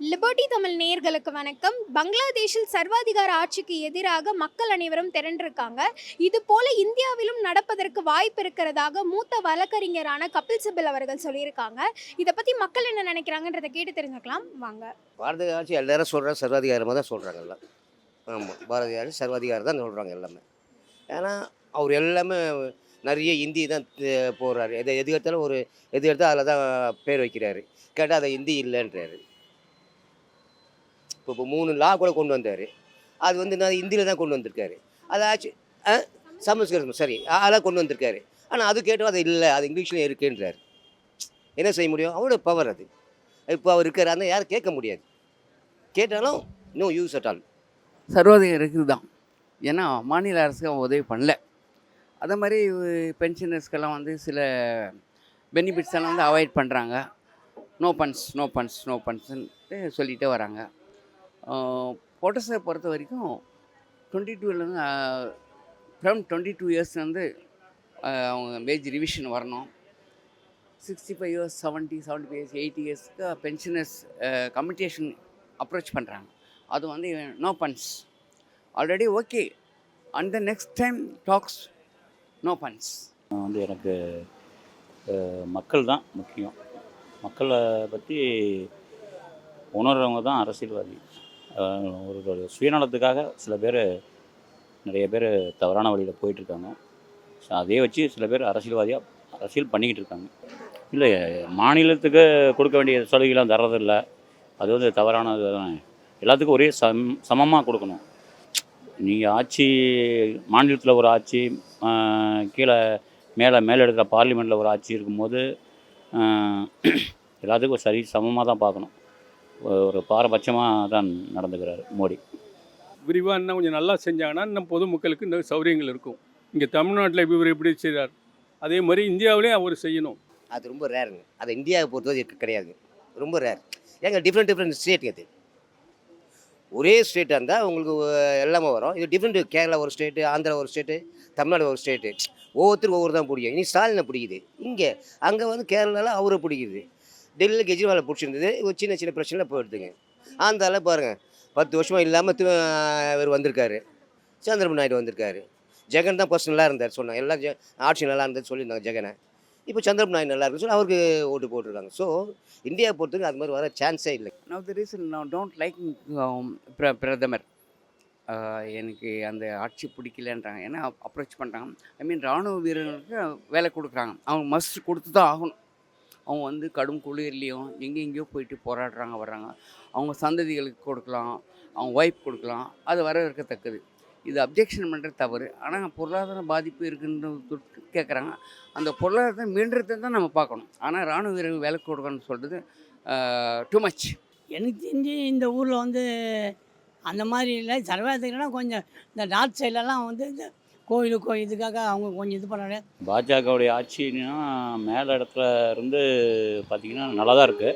Liberty Tamil நேர்களுக்கு வணக்கம். பங்களாதேஷில் சர்வாதிகார ஆட்சிக்கு எதிராக மக்கள் அனைவரும் திரண்டிருக்காங்க. இது போல இந்தியாவிலும் நடப்பதற்கு வாய்ப்பு இருக்கிறதாக மூத்த வழக்கறிஞரான கபில் சிபல் அவர்கள் சொல்லியிருக்காங்க. இதை பத்தி மக்கள் என்ன நினைக்கிறாங்கன்றதை கேட்டு தெரிஞ்சுக்கலாம். வாங்க. பாரதிய ஆட்சி எல்லாரும் சொல்கிற சர்வாதிகாரமாக தான் சொல்கிறாங்க எல்லாம். ஆமாம் பாரதிய ஆட்சி சர்வாதிகாரம் தான் சொல்கிறாங்க எல்லாமே. ஏன்னா அவர் எல்லாமே நிறைய இந்தி தான் போடுறாரு எதை எது எடுத்தாலும் ஒரு எது எடுத்தால் அதில் தான் பேர் வைக்கிறாரு. கேட்டால் அதை இந்தி இல்லைன்றாரு. இப்போ இப்போ மூணு லா கூட கொண்டு வந்தார். அது வந்து நான் ஹிந்தியில் தான் கொண்டு வந்திருக்காரு. அது ஆச்சு சமஸ்கிருதம் சரி அதெல்லாம் கொண்டு வந்திருக்காரு. ஆனால் அது கேட்டோம் அது இல்லை அது இங்கிலீஷ்லேயும் இருக்குன்றார். என்ன செய்ய முடியும்? அவரோட பவர் அது. இப்போ அவர் இருக்கார் அந்த யாரும் கேட்க முடியாது. கேட்டாலும் நோ யூஸ் அட் ஆல் சர்வோதயம் இருக்குது தான் ஏன்னா மாநில அரசு அவன் உதவி பண்ணல. அதே மாதிரி பென்ஷனர்ஸ்க்கெல்லாம் வந்து சில பெனிஃபிட்ஸ் எல்லாம் வந்து அவாய்ட் பண்ணுறாங்க no funds no funds no பன்ஸ்ன்ட்டு சொல்லிகிட்டே வராங்க. பொட்டஸை பொறுத்த வரைக்கும் டுவெண்ட்டி டூலேருந்து ஃப்ரம் டுவெண்ட்டி டூ இயர்ஸ் வந்து அவங்க வேஜ் ரிவிஷன் வரணும். Sixty five years seventy seventy five years eighty இயர்ஸ்க்கு பென்ஷனர்ஸ் கமிட்டேஷன் அப்ரோச் பண்ணுறாங்க அது வந்து no funds already okay and the next time talks no funds வந்து எனக்கு மக்கள் தான் முக்கியம். மக்களை பற்றி உணர்றவங்க தான் அரசியல்வாதி. ஒரு ஒரு சுயநலத்துக்காக சில பேர் நிறைய பேர் தவறான வழியில் போயிட்டுருக்காங்க. ஸோ அதே வச்சு சில பேர் அரசியல்வாதியாக அரசியல் பண்ணிக்கிட்டு இருக்காங்க. இல்லை மாநிலத்துக்கு கொடுக்க வேண்டிய சலுகைலாம் தர்றதில்லை. அது வந்து தவறானது தான். எல்லாத்துக்கும் ஒரே சம் சமமாக கொடுக்கணும். நீங்கள் ஆட்சி மாநிலத்தில் ஒரு ஆட்சி கீழே மேலே மேலே எடுக்கிற பார்லிமெண்ட்டில் ஒரு ஆட்சி இருக்கும்போது எல்லாத்துக்கும் சரி சமமாக தான் பார்க்கணும். ஒரு பாரபட்சமாக தான் நடந்துக்கிறாரு மோடி. விரிவாக இன்னும் கொஞ்சம் நல்லா செஞ்சாங்கன்னா இன்னும் பொதுமக்களுக்கு இந்த சௌகரியங்கள் இருக்கும். இங்கே தமிழ்நாட்டில் இவர் எப்படி செய்கிறார் அதே மாதிரி இந்தியாவிலேயும் அவர் செய்யணும். அது ரொம்ப ரேருங்க. அது இந்தியாவை பொறுத்தவரை கிடையாதுங்க ரொம்ப ரேர். ஏங்க டிஃப்ரெண்ட் டிஃப்ரெண்ட் ஸ்டேட்டுங்க அது ஒரே ஸ்டேட்டாக இருந்தால் உங்களுக்கு எல்லாமே வரும். இது டிஃப்ரெண்ட் கேரளா ஒரு ஸ்டேட்டு ஆந்திரா ஒரு ஸ்டேட்டு தமிழ்நாடு ஒரு ஸ்டேட்டு ஒவ்வொருத்தருக்கும் ஒவ்வொரு தான் பிடிக்கும். இனி ஸ்டாலினை பிடிக்குது. இங்கே அங்கே வந்து கேரளாவில் அவரை பிடிக்குது. டெல்லியில் கெஜ்ரிவாலை பிடிச்சிருந்தது. ஒரு சின்ன சின்ன பிரச்சனைலாம் போயிடுதுங்க. ஆந்திராவில் பாருங்கள் பத்து வருஷமாக இல்லாமல் இவர் வந்திருக்காரு. சந்திரபாபு நாயுடு வந்திருக்காரு. ஜெகன் தான் ஃபர்ஸ்ட் நல்லா இருந்தார் சொன்னாங்க எல்லாம் ஜெ ஆட்சி நல்லா இருந்தது சொல்லியிருந்தாங்க ஜெகனை. இப்போ சந்திரபாபு நாயுடு நல்லா இருக்குன்னு சொல்லி அவருக்கு ஓட்டு போட்டிருக்காங்க. ஸோ இந்தியா பொறுத்தவரைக்கும் அது மாதிரி வர சான்ஸே இல்லை. நவ் த ரீசன் நான் டோன்ட் லைக் பிரதமர். எனக்கு அந்த ஆட்சி பிடிக்கலன்றாங்க. ஏன்னா அப்ரோச் பண்ணுறாங்க ஐ மீன் ராணுவ வீரர்களுக்கு வேலை கொடுக்குறாங்க. அவங்க மஸ்ட் கொடுத்து தான் ஆகணும். அவங்க வந்து கடும் குளிர்லேயும் எங்கெங்கேயோ போயிட்டு போராடுறாங்க வர்றாங்க. அவங்க சந்ததிகளுக்கு கொடுக்கலாம் அவங்க ஒய்ஃப் கொடுக்கலாம். அது வரவேற்கத்தக்கது. இது அப்ஜெக்ஷன் பண்ணுறது தவறு. ஆனால் பொருளாதார பாதிப்பு இருக்குன்றது கேட்குறாங்க அந்த பொருளாதாரத்தை மீண்டுறதை தான் நம்ம பார்க்கணும். ஆனால் ராணுவ வீரர்கள் வேலை கொடுக்கணும்னு சொல்கிறது டூ மச் எனக்கு தெரிஞ்சு இந்த ஊரில் வந்து அந்த மாதிரி இல்லை. சர்வாதிகாரம்னா கொஞ்சம் இந்த நார்த் சைட்லலாம் வந்து இந்த கோயிலுக்கோ இதுக்காக அவங்க கொஞ்சம் இது பண்ணுறாங்க பாஜகவுடைய ஆட்சினா மேலே இடத்துல இருந்து பார்த்திங்கன்னா நல்லா தான் இருக்குது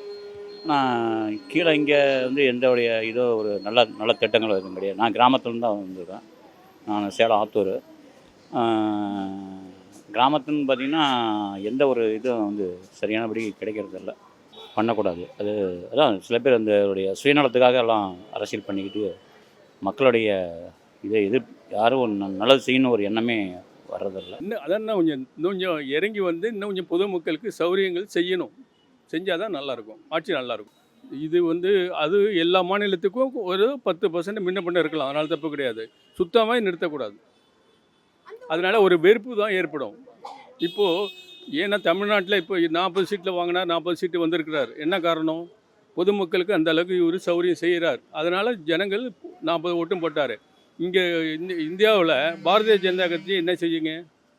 ஆனால் கீழே இங்கே வந்து எந்த உடைய இதோ ஒரு நல்ல நல்ல திட்டங்கள் எதுவும் கிடையாது. நான் கிராமத்துலேருந்து தான் வந்திருக்கேன். நான் சேலம் ஆத்தூர். கிராமத்துன்னு பார்த்திங்கன்னா எந்த ஒரு இதுவும் வந்து சரியானபடி கிடைக்கிறது இல்லை. பண்ணக்கூடாது. அது அதான் சில பேர் அந்த உடைய சுயநலத்துக்காக எல்லாம் அரசியல் பண்ணிக்கிட்டு மக்களுடைய இதை எதிர் யாரும் ஒன்று நல்லது செய்யணும் ஒரு எண்ணமே வர்றதில்ல. இன்னும் அதான் இன்னும் கொஞ்சம் இன்னும் கொஞ்சம் இறங்கி வந்து இன்னும் கொஞ்சம் பொதுமக்களுக்கு சௌகரியங்கள் செய்யணும். செஞ்சால் தான் நல்லாயிருக்கும் ஆட்சி நல்லாயிருக்கும் இது வந்து அது எல்லா மாநிலத்துக்கும் ஒரு பத்து பர்சன்ட் முன்ன பண்ண இருக்கலாம். அதனால தப்பு கிடையாது. சுத்தமாக நிறுத்தக்கூடாது. அதனால் ஒரு வெறுப்பு தான் ஏற்படும். இப்போது ஏன்னா தமிழ்நாட்டில் இப்போ நாற்பது சீட்டில் வாங்கினா நாற்பது சீட்டு வந்திருக்கிறார். என்ன காரணம்? பொதுமக்களுக்கு அந்த அளவுக்கு இவர் சௌரியம் செய்கிறார் அதனால் ஜனங்கள் நாற்பது ஓட்டும் போட்டார். இங்கே இந்தியாவில் பாரதிய ஜனதா கட்சி என்ன செய்யுங்க?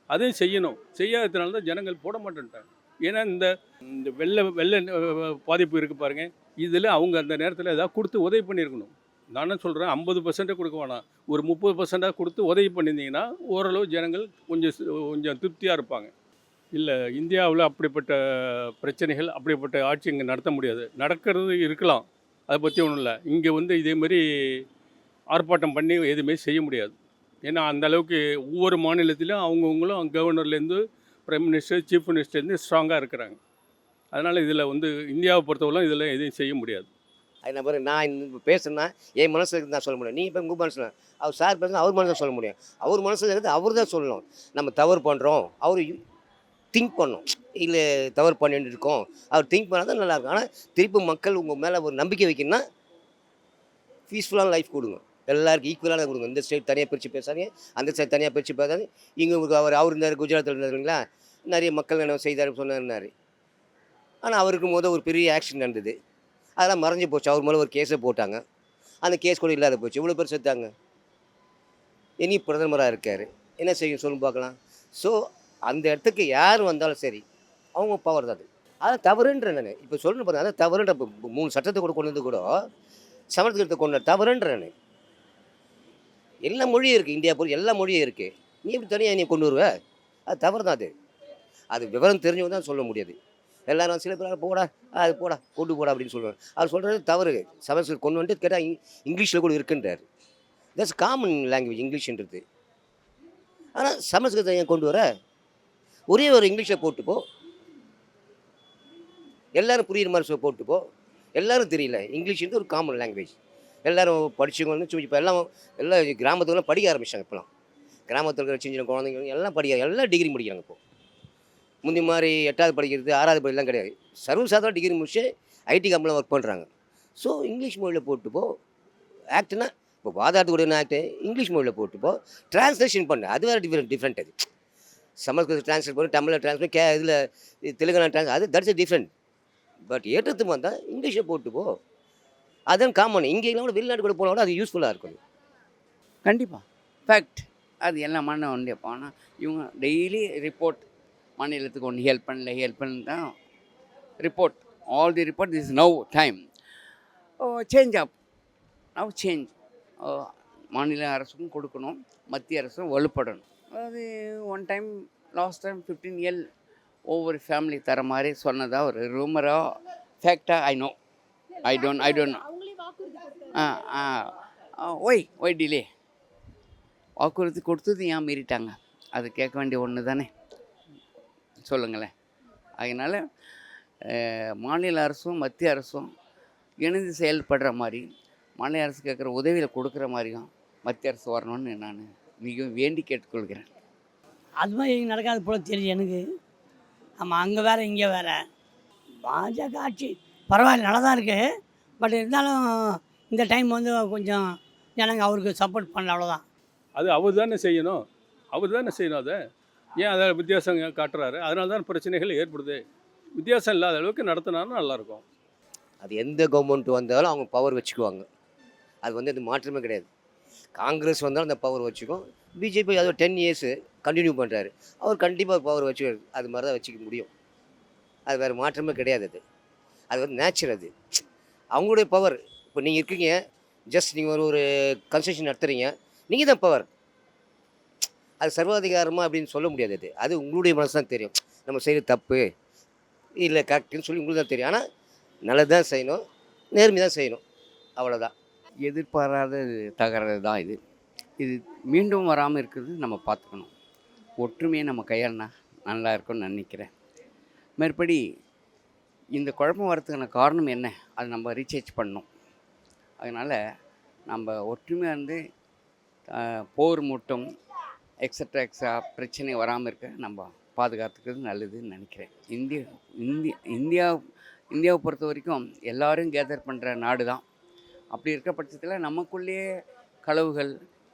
அதையும் செய்யணும். செய்யாததுனால தான் ஜனங்கள் போட மாட்டேன்ட்டாங்க. ஏன்னா இந்த இந்த வெள்ள வெள்ள பாதிப்பு இருக்குது பாருங்கள் இதில் அவங்க அந்த நேரத்தில் ஏதாவது கொடுத்து உதவி பண்ணியிருக்கணும். நானும் சொல்கிறேன் ஐம்பது பர்சண்ட்டே கொடுக்க வேணாம். ஒரு முப்பது பர்சன்டாக கொடுத்து உதவி பண்ணியிருந்தீங்கன்னா ஓரளவு ஜனங்கள் கொஞ்சம் கொஞ்சம் திருப்தியாக இருப்பாங்க. இல்லை இந்தியாவில் அப்படிப்பட்ட பிரச்சனைகள் அப்படிப்பட்ட ஆட்சி இங்கே நடத்த முடியாது. நடக்கிறது இருக்கலாம். அதை பற்றி ஒன்றும் இல்லை. இங்கே வந்து இதே மாதிரி ஆர்ப்பாட்டம் பண்ணி எதுவுமே செய்ய முடியாது. ஏன்னா அந்த அளவுக்கு ஒவ்வொரு மாநிலத்திலும் அவங்கவுங்களும் கவர்னர்லேருந்து பிரைம் மினிஸ்டர் சீஃப் மினிஸ்டர்லேருந்து ஸ்ட்ராங்காக இருக்கிறாங்க. அதனால் இதில் வந்து இந்தியாவை பொறுத்தவரை இதில் எதுவும் செய்ய முடியாது. அது நம்பர் நான் இந்த பேசுனா என் மனசில் நான் சொல்ல முடியும். நீ இப்போ உங்கள் மனசில் அவர் சார் பேசுனா அவர் மனசில் சொல்ல முடியும். அவர் மனசில் இருக்கிறது அவர் தான் சொல்லணும். நம்ம தவறு பண்ணுறோம் அவர் திங்க் பண்ணோம். இல்லை தவறு பண்ணிட்டு இருக்கோம். அவர் திங்க் பண்ணால் தான் நல்லாயிருக்கும் ஆனால் திருப்பி மக்கள் உங்கள் மேலே ஒரு நம்பிக்கை வைக்கணும்னா பீஸ்ஃபுல்லான லைஃப் கொடுங்க. எல்லாருக்கும் ஈக்குவலான கொடுங்க இந்த ஸ்டேட் தனியாக பிரித்து பேசாதீங்க அந்த ஸ்டேட் தனியாக பிரித்து பேசாதீங்க. இங்கே உங்களுக்கு அவர் அவர் இருந்தார் குஜராத்தில் இருந்தார் இல்லைங்களா? நிறைய மக்கள் என்ன செய்தார் சொன்னார் ஆனால் அவருக்கு முத ஒரு பெரிய ஆக்ஷன் நடந்தது. அதெல்லாம் மறைஞ்சு போச்சு. அவர் மேலே ஒரு கேஸை போட்டாங்க. அந்த கேஸ் கூட இல்லாத போச்சு. இவ்வளோ பேர் செத்தாங்க இனி பிரதமராக இருக்கார். என்ன செய்யும் சொல்லும் பார்க்கலாம். ஸோ அந்த இடத்துக்கு யார் வந்தாலும் சரி அவங்க பவர் தான் அது. அதை தவறுன்ற நான். இப்போ சொல்லணும் பாருங்கள் அதை தவறுன்ற இப்போ மூணு சட்டத்தை கூட கொண்டு வந்து கூட சமத்துவத்தை கொண்டு தவறுன்ற நான். எல்லா மொழியும் இருக்குது இந்தியா பொறுத்து எல்லா மொழியும் இருக்குது நீ எப்படி தனியாக நீ கொண்டு வருவ? அது தவறு தான் அது. அது விவரம் தெரிஞ்சவங்க தான் சொல்ல முடியாது. எல்லாரும் சில பேர் போடா அது போடா கொண்டு போடா அப்படின்னு சொல்லுவாங்க. அவர் சொல்கிறது தவறு. சமஸ்கிருத் கொண்டு வந்துட்டு கேட்டால் இங்கிலீஷில் கூட இருக்குன்றார். தட்ஸ் காமன் லாங்குவேஜ் இங்கிலீஷ்ன்றது. ஆனால் சமஸ்கிருதம் ஏன் கொண்டு வர? ஒரே ஒரு இங்கிலீஷில் போட்டுப்போ எல்லோரும் புரியுற மாதிரி போட்டுப்போ எல்லாரும் தெரியல. இங்கிலீஷ்ன்றது ஒரு காமன் லாங்குவேஜ் எல்லோரும் படிச்சவங்க வந்து இப்போ எல்லாம் எல்லாம் கிராமத்துக்குலாம் படிக்க ஆரம்பிச்சாங்க இப்போலாம் கிராமத்தில் இருக்கிற சின்ன சின்ன குழந்தைங்க எல்லாம் படிக்க எல்லாம் டிகிரி முடிக்கிறாங்க இப்போது முந்தி மாதிரி எட்டாவது படிக்கிறது ஆறாவது படிக்கலாம் கிடையாது. சர்வசாதாரண டிகிரி முடிச்சு ஐடி கம்பெனியில் ஒர்க் பண்ணுறாங்க ஸோ இங்கிலீஷ் மொழியில் போட்டுப்போ ஆக்ட்னா இப்போ வாதாட்டக்கூடிய ஆக்ட் இங்கிலீஷ் மொழியில் போட்டுப்போ டிரான்ஸ்லேஷன் பண்ணு. அது வேறு டிஃப்ரெண்ட் டிஃப்ரெண்ட் அது. சமஸ்கிருதம் ட்ரான்ஸ்லேட் பண்ணி தமிழில் டிரான்ஸ்லேட் கே இதில் தெலுங்கானா ட்ரான்ஸ் அது தட்ஸ் டிஃப்ரெண்ட் பட் ஏற்றத்து வந்தால் இங்கிலீஷை போட்டுப்போ. அதுதான் காமன் இங்கே இல்லாமல் கூட வெளிநாட்டு கூட போனால் கூட அது யூஸ்ஃபுல்லாக இருக்கும். கண்டிப்பாக ஃபேக்ட் அது எல்லாம் மண்ண ஒன்றே ஆனால் இவங்க டெய்லி ரிப்போர்ட் மாநிலத்துக்கு ஒன்று ஹெல்ப் பண்ணல ஹெல்ப் பண்ணல தான் report all the report is now time change up now change மாநில அரசுக்கும் கொடுக்கணும் மத்திய அரசும் வலுப்படணும். அது one time last time fifteen year ஒவ்வொரு ஃபேமிலி தர மாதிரி சொன்னதாக ஒரு ரூமராக ஃபேக்டாக I know I don't I don't why why delay. வாக்குறுதி கொடுத்தது ஏன் மீறிட்டாங்க? அது கேட்க வேண்டிய ஒன்று தானே. சொல்லுங்களேன். அதனால் மாநில அரசும் மத்திய அரசும் இணைந்து செயல்படுற மாதிரி மாநில அரசு கேட்குற உதவியில் கொடுக்குற மாதிரியும் மத்திய அரசு வரணும்னு நான் மிகவும் வேண்டி கேட்டுக்கொள்கிறேன். அது மாதிரி நடக்காது போல தெரியுது எனக்கு. ஆமாம் அங்கே வேற இங்கே வேற. பாஜக ஆட்சி பரவாயில்ல நல்லா தான் இருக்குது பட் இருந்தாலும் இந்த டைம் வந்து கொஞ்சம் ஜனங்க அவருக்கு சப்போர்ட் பண்ணல அவ்வளோதான் அது அவர் தானே செய்யணும். அவர் தானே செய்யணும் அதை. ஏன் அதை வித்தியாசம் காட்டுறாரு? அதனால தான் பிரச்சனைகள் ஏற்படுது. வித்தியாசம் இல்லாத அளவுக்கு நடத்தினாலும் நல்லாயிருக்கும். அது எந்த கவர்மெண்ட் வந்தாலும் அவங்க பவர் வச்சுக்குவாங்க. அது வந்து அது மாற்றமே கிடையாது. காங்கிரஸ் வந்தாலும் அந்த பவர் வச்சுக்கும். பிஜேபி அது டென் இயர்ஸு கண்டினியூ பண்ணுறாரு அவர் கண்டிப்பாக பவர் வச்சு அது மாதிரி தான் வச்சுக்க முடியும். அது வேறு மாற்றமே கிடையாது அது. அது வந்து நேச்சர் அது. அவங்களுடைய பவர் இப்போ நீங்கள் இருக்கீங்க ஜஸ்ட் நீங்கள் ஒரு ஒரு கன்ஸ்ட்ரக்ஷன் நடத்துகிறீங்க நீங்கள் தான் பவர் அது சர்வாதிகாரமாக அப்படின்னு சொல்ல முடியாது அது. அது உங்களுடைய மனசு தான் தெரியும். நம்ம செய்கிற தப்பு இல்லை கரெக்டுன்னு சொல்லி உங்களுக்கு தான் தெரியும். ஆனால் நல்லது தான் செய்யணும் நேர்மை தான் செய்யணும். அவ்வளோதான் எதிர்பாராத தகராறு தான் இது. இது மீண்டும் வராமல் இருக்கிறது நம்ம பார்த்துக்கணும். ஒற்றுமையை நம்ம கையாளினா நல்லா இருக்கும்னு நினைக்கிறேன். மேற்படி இந்த குழப்பம் வரதுக்கான காரணம் என்ன? அது நம்ம ரீசர்ச் பண்ணணும். அதனால் நம்ம ஒற்றுமையாக இருந்து போர் மூட்டம் எக்ஸட்ரா எக்ஸா பிரச்சனை வராமல் இருக்க நம்ம பாதுகாத்துக்கிறது நல்லதுன்னு நினைக்கிறேன். இந்திய இந்திய இந்தியா இந்தியாவை பொறுத்த வரைக்கும் எல்லோரும் கேதர் பண்ணுற நாடு தான். அப்படி இருக்க பட்சத்தில் நமக்குள்ளேயே களவுகள்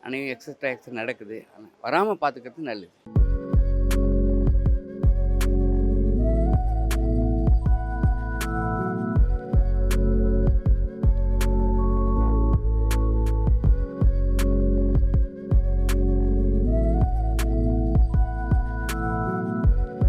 அனைவரும் எக்ஸட்ரா எக்ஸட்ரா நடக்குது. வராமல் பார்த்துக்கிறது நல்லது.